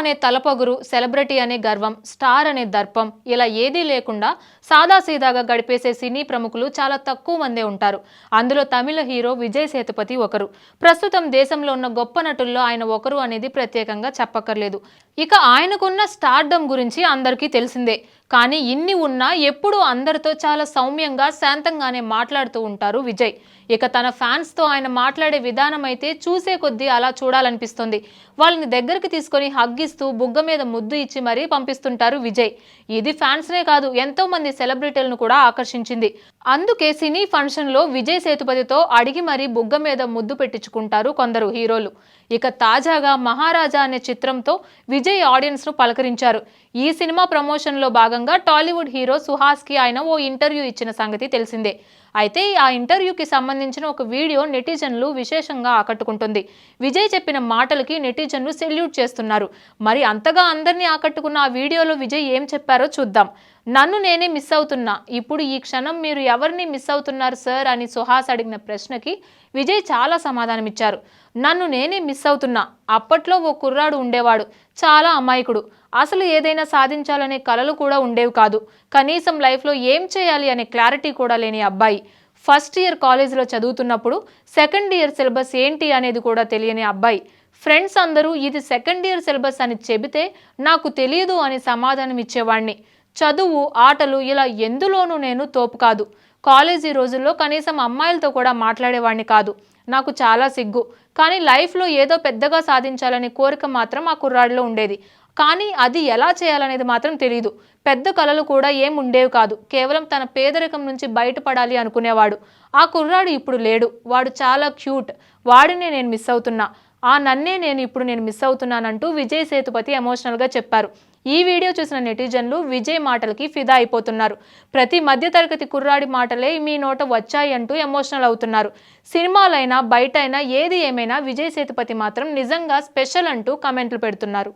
అనే తలపొగురు సెలబ్రిటీ అనే గర్వం స్టార్ అనే దర్పం ఇలా ఏదీ లేకుండా సాదాసీదాగా గడిపేసే సినీ ప్రముఖులు చాలా తక్కువ మందే ఉంటారు. అందులో తమిళ హీరో విజయ్ సేతుపతి ఒకరు. ప్రస్తుతం దేశంలో ఉన్న గొప్ప నటుల్లో ఆయన ఒకరు అనేది ప్రత్యేకంగా చెప్పక్కర్లేదు. ఇక ఆయనకున్న స్టార్డమ్ గురించి అందరికీ తెలిసిందే. కానీ ఇన్ని ఉన్నా ఎప్పుడూ అందరితో చాలా సౌమ్యంగా శాంతంగానే మాట్లాడుతూ ఉంటారు విజయ్. ఇక తన ఫ్యాన్స్తో ఆయన మాట్లాడే విధానం అయితే చూసే కొద్దీ అలా చూడాలనిపిస్తుంది. వాళ్ళని దగ్గరికి తీసుకొని హగ్గి హగ్గిస్తూ బుగ్గ మీద ముద్దు ఇచ్చి మరీ పంపిస్తుంటారు విజయ్. ఇది ఫ్యాన్స్నే కాదు ఎంతో మంది సెలబ్రిటీలను కూడా ఆకర్షించింది. అందుకే సినీ ఫంక్షన్లో విజయ్ సేతుపతితో అడిగి మరీ బుగ్గ మీద ముద్దు పెట్టించుకుంటారు కొందరు హీరోలు. ఇక తాజాగా మహారాజా అనే చిత్రంతో విజయ్ ఆడియన్స్ను పలకరించారు. ఈ సినిమా ప్రమోషన్లో భాగంగా టాలీవుడ్ హీరో సుహాస్కి ఆయన ఓ ఇంటర్వ్యూ ఇచ్చిన సంగతి తెలిసిందే. అయితే ఆ ఇంటర్వ్యూకి సంబంధించిన ఒక వీడియో నెటిజన్లు విశేషంగా ఆకట్టుకుంటుంది. విజయ్ చెప్పిన మాటలకి నెటిజన్లు సెల్యూట్ చేస్తున్నారు. మరి అంతగా అందరినీ ఆకట్టుకున్న ఆ వీడియోలో విజయ్ ఏం చెప్పారో చూద్దాం. నన్ను నేనే మిస్ అవుతున్నా. ఇప్పుడు ఈ క్షణం మీరు ఎవరిని మిస్ అవుతున్నారు సార్? అని సుహాస్ అడిగిన ప్రశ్నకి విజయ్ చాలా సమాధానమిచ్చారు. నన్ను నేనే మిస్ అవుతున్నా. అప్పట్లో ఓ కుర్రాడు ఉండేవాడు. చాలా అమాయకుడు. అసలు ఏదైనా సాధించాలనే కలలు కూడా ఉండేవి కాదు. కనీసం లైఫ్లో ఏం చేయాలి అనే క్లారిటీ కూడా లేని అబ్బాయి. ఫస్ట్ ఇయర్ కాలేజీలో చదువుతున్నప్పుడు సెకండ్ ఇయర్ సిలబస్ ఏంటి అనేది కూడా తెలియని అబ్బాయి. ఫ్రెండ్స్ అందరూ ఇది సెకండ్ ఇయర్ సిలబస్ అని చెబితే నాకు తెలియదు అని సమాధానం ఇచ్చేవాడిని చదువు ఆటలు ఇలా ఎందులోనూ నేను తోపు కాదు. కాలేజీ రోజుల్లో కనీసం అమ్మాయిలతో కూడా మాట్లాడేవాడిని కాదు. నాకు చాలా సిగ్గు. కానీ లైఫ్లో ఏదో పెద్దగా సాధించాలనే కోరిక మాత్రం ఆ కుర్రాడిలో ఉండేది. కానీ అది ఎలా చేయాలనేది మాత్రం తెలియదు పెద్ద కళలు కూడా ఏం ఉండేవి కాదు. కేవలం తన పేదరికం నుంచి బయటపడాలి అనుకునేవాడు. ఆ కుర్రాడు ఇప్పుడు లేడు. వాడు చాలా క్యూట్. వాడినే నేను మిస్ అవుతున్నా. ఆ నన్నే నేను ఇప్పుడు నేను మిస్ అవుతున్నానంటూ విజయ్ సేతుపతి ఎమోషనల్గా చెప్పారు. ఈ వీడియో చూసిన నెటిజన్లు విజయ్ మాటలకి ఫిదా అయిపోతున్నారు. ప్రతి మధ్యతరగతి కుర్రాడి మాటలే మీ నోట వచ్చాయి అంటూ ఎమోషనల్ అవుతున్నారు. సినిమాలైనా బయటైనా ఏది ఏమైనా విజయ్ సేతుపతి మాత్రం నిజంగా స్పెషల్ అంటూ కమెంట్లు పెడుతున్నారు.